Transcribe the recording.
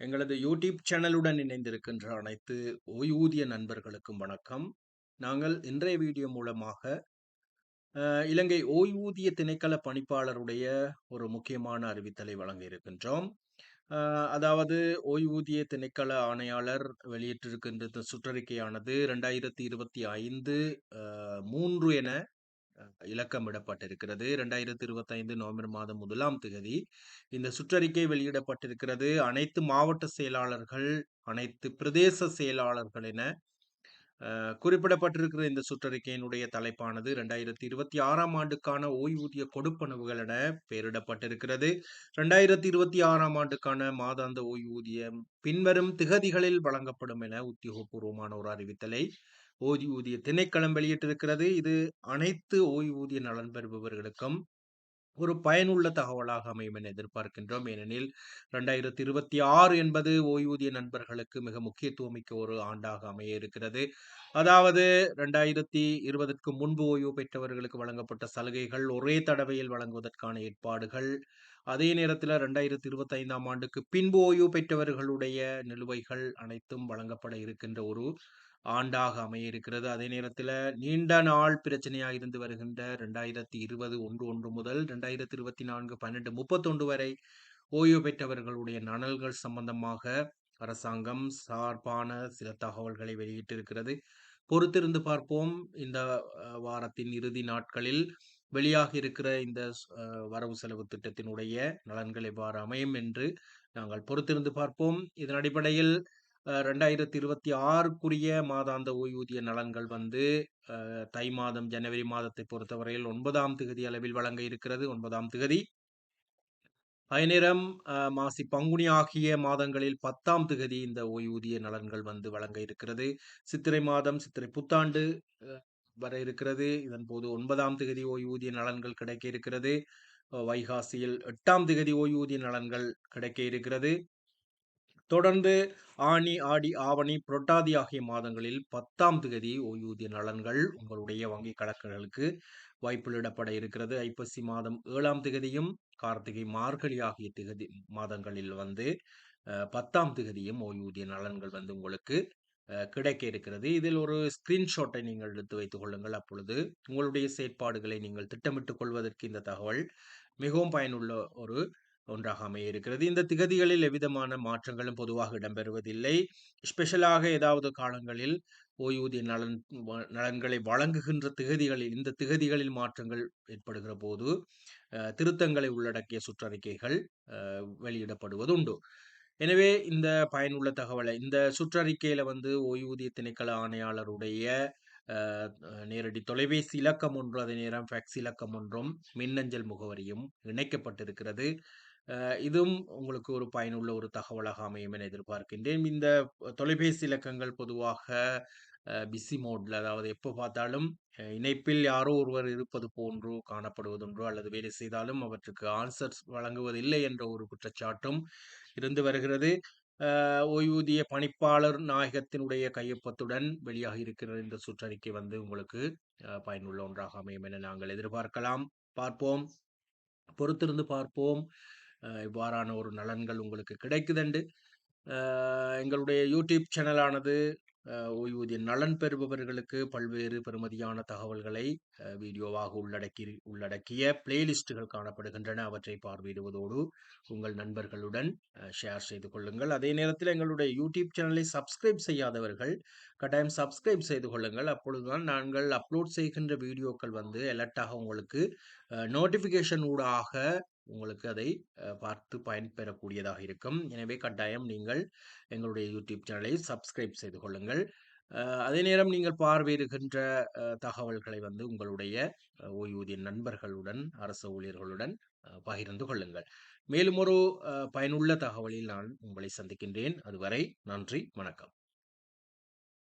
எங்களது யூடியூப் சேனலுடன் இணைந்திருக்கின்ற அனைத்து ஓய்வூதிய நண்பர்களுக்கும் வணக்கம். நாங்கள் இன்றைய வீடியோ மூலமாக இலங்கை ஓய்வூதிய திணைக்கள பணிப்பாளருடைய ஒரு முக்கியமான அறிவித்தலை வழங்க இருக்கின்றோம். அதாவது ஓய்வூதிய திணைக்கள ஆணையாளர் வெளியிட்டிருக்கின்ற இந்த சுற்றறிக்கையானது ரெண்டாயிரத்தி இருபத்தி ஐந்து மூன்று என இலக்கமிடப்பட்டிருக்கிறது ரெண்டாயிரத்தி இருபத்தி ஐந்து நவம்பர் மாதம் முதலாம் தேதி இந்த சுற்றறிக்கை வெளியிடப்பட்டிருக்கிறது. அனைத்து மாவட்ட செயலாளர்கள் அனைத்து பிரதேச செயலாளர்கள் என குறிப்பிடப்பட்டிருக்கிற இந்த சுற்றறிக்கையினுடைய தலைப்பானது ரெண்டாயிரத்தி இருபத்தி ஆறாம் ஆண்டுக்கான ஓய்வூதிய கொடுப்பனவுகள் என பெயரிடப்பட்டிருக்கிறது. ரெண்டாயிரத்தி இருபத்தி ஆறாம் ஆண்டுக்கான மாதாந்த ஓய்வூதியம் பின்வரும் திகதிகளில் வழங்கப்படும் என உத்தியோகபூர்வமான ஒரு அறிவித்தலை ஓய்வூதிய திணைக்களம் வெளியிட்டிருக்கிறது. இது அனைத்து ஓய்வூதிய நலன் பெறுபவர்களுக்கும் ஒரு பயனுள்ள தகவலாக அமையும் என எதிர்பார்க்கின்றோம். ஏனெனில் ரெண்டாயிரத்தி இருபத்தி ஆறு என்பது ஓய்வூதிய நண்பர்களுக்கு மிக முக்கியத்துவமிக்க ஒரு ஆண்டாக அமைய இருக்கிறது. அதாவது ரெண்டாயிரத்தி இருபதற்கு முன்பு ஓய்வு பெற்றவர்களுக்கு வழங்கப்பட்ட சலுகைகள் ஒரே தடவையில் வழங்குவதற்கான ஏற்பாடுகள். அதே நேரத்தில் ரெண்டாயிரத்தி இருபத்தி ஐந்தாம் ஆண்டுக்கு பின்பு ஓய்வு பெற்றவர்களுடைய நிலுவைகள் அனைத்தும் வழங்கப்பட இருக்கின்ற ஒரு ஆண்டாக அமைய இருக்கிறது அதே நேரத்தில் நீண்ட நாள் பிரச்சனையாக இருந்து வருகின்ற ரெண்டாயிரத்தி இருபது ஒன்று ஒன்று முதல் ரெண்டாயிரத்தி இருபத்தி நான்கு பன்னெண்டு முப்பத்தொன்று வரை ஓய்வு பெற்றவர்களுடைய நலன்கள் சம்பந்தமாக அரசாங்கம் சார்பான சில தகவல்களை வெளியிட்டிருக்கிறது. பொறுத்திருந்து பார்ப்போம். இந்த வாரத்தின் இறுதி நாட்களில் வெளியாக இருக்கிற இந்த வரவு செலவு திட்டத்தினுடைய நலன்கள் எவ்வாறு அமையும் என்று நாங்கள் பொறுத்திருந்து பார்ப்போம். இதன் அடிப்படையில் ரெண்டாயிரத்தி இருபத்தி ஆறுக்குரிய மாதாந்த ஓய்வூதிய நலன்கள் வந்து தை மாதம் ஜனவரி மாதத்தை பொறுத்தவரையில் ஒன்பதாம் திகதி அளவில் வழங்க இருக்கிறது. ஒன்பதாம் திகதி. அதேநேரம் மாசி பங்குனி ஆகிய மாதங்களில் பத்தாம் திகதி இந்த ஓய்வூதிய நலன்கள் வந்து வழங்க இருக்கிறது. சித்திரை மாதம் சித்திரை புத்தாண்டு வர இருக்கிறது. இதன் போது ஒன்பதாம் திகதி ஓய்வூதிய நலன்கள் கிடைக்க இருக்கிறது. வைகாசியில் எட்டாம் திகதி ஓய்வூதிய நலன்கள் கிடைக்க இருக்கிறது. தொடர்ந்து ஆனி ஆடி ஆவணி புரட்டாதி ஆகிய மாதங்களில் பத்தாம் திகதி ஓய்வூதிய நலன்கள் உங்களுடைய வங்கி கணக்குகளுக்கு வாய்ப்பிலிடப்பட இருக்கிறது. ஐப்பசி மாதம் ஏழாம் திகதியும் கார்த்திகை மார்கழி ஆகிய திகதி மாதங்களில் வந்து பத்தாம் திகதியும் ஓய்வூதிய நலன்கள் வந்து உங்களுக்கு கிடைக்க இருக்கிறது. இதில் ஒரு ஸ்கிரீன்ஷாட்டை நீங்கள் எடுத்து வைத்துக் கொள்ளுங்கள். அப்பொழுது உங்களுடைய செயற்பாடுகளை நீங்கள் திட்டமிட்டுக் கொள்வதற்கு இந்த தகவல் மிகவும் பயனுள்ள ஒரு ஒன்றாக அமைய இருக்கிறது இந்த திகதிகளில் எவ்விதமான மாற்றங்களும் பொதுவாக இடம்பெறுவதில்லை. ஸ்பெஷலாக ஏதாவது காலங்களில் ஓய்வூதிய நலன் வ- நலன்களை வழங்குகின்ற திகதிகளில் இந்த திகதிகளில் மாற்றங்கள் ஏற்படுகிற போது திருத்தங்களை உள்ளடக்கிய சுற்றறிக்கைகள் வெளியிடப்படுவது உண்டு எனவே இந்த பயனுள்ள தகவலை இந்த சுற்றறிக்கையில வந்து ஓய்வூதிய திணைக்கள ஆணையாளருடைய நேரடி தொலைபேசி இலக்கம் ஒன்று அதே நேரம் ஃபேக்ஸ் இலக்கம் ஒன்றும் மின்னஞ்சல் முகவரியும் இணைக்கப்பட்டிருக்கிறது. இதுவும் உங்களுக்கு ஒரு பயனுள்ள ஒரு தகவலாக அமையும் என எதிர்பார்க்கின்றேன். இந்த தொலைபேசி இலக்கங்கள் பொதுவாக பிஸி மோட்ல அதாவது எப்போ பார்த்தாலும் இணைப்பில் யாரோ ஒருவர் இருப்பது போன்றோ காணப்படுவதொன்றோ அல்லது வேலை செய்தாலும் அவற்றுக்கு ஆன்சர்ஸ் வழங்குவதில்லை என்ற ஒரு குற்றச்சாட்டும் இருந்து வருகிறது. ஓய்வூதிய பணிப்பாளர் நாயகத்தினுடைய கையொப்பத்துடன் வெளியாக இருக்கிற இந்த சுற்றறிக்கை வந்து உங்களுக்கு பயனுள்ள ஒன்றாக அமையும் என நாங்கள் எதிர்பார்க்கலாம். பார்ப்போம். பொறுத்திருந்து பார்ப்போம். இவ்வாறான ஒரு நலன்கள் உங்களுக்கு கிடைக்குதுண்டு. எங்களுடைய யூடியூப் சேனலானது ஓய்வூதிய நலன் பெறுபவர்களுக்கு பல்வேறு பெறுமதியான தகவல்களை வீடியோவாக உள்ளடக்கி உள்ளடக்கிய பிளேலிஸ்டுகள் காணப்படுகின்றன. அவற்றை பார்வையிடுவதோடு உங்கள் நண்பர்களுடன் ஷேர் செய்து கொள்ளுங்கள். அதே நேரத்தில் எங்களுடைய யூடியூப் சேனலை சப்ஸ்கிரைப் செய்யாதவர்கள் கட்டாயம் சப்ஸ்கிரைப் செய்து கொள்ளுங்கள். அப்பொழுதுதான் நாங்கள் அப்லோட் செய்கின்ற வீடியோக்கள் வந்து அலர்ட்டாக உங்களுக்கு நோட்டிஃபிகேஷன் ஊடாக உங்களுக்கு அதை பார்த்து பயன்பெறக்கூடியதாக இருக்கும். எனவே கட்டாயம் நீங்கள் எங்களுடைய யூடியூப் சேனலை சப்ஸ்கிரைப் செய்து கொள்ளுங்கள். அதே நேரம் நீங்கள் பார்வையிடுகின்ற தகவல்களை வந்து உங்களுடைய ஓய்வூதிய நண்பர்களுடன் அரசு ஊழியர்களுடன் பகிர்ந்து கொள்ளுங்கள். மேலும் ஒரு பயனுள்ள தகவலில் நான் உங்களை சந்திக்கின்றேன். அதுவரை நன்றி வணக்கம்.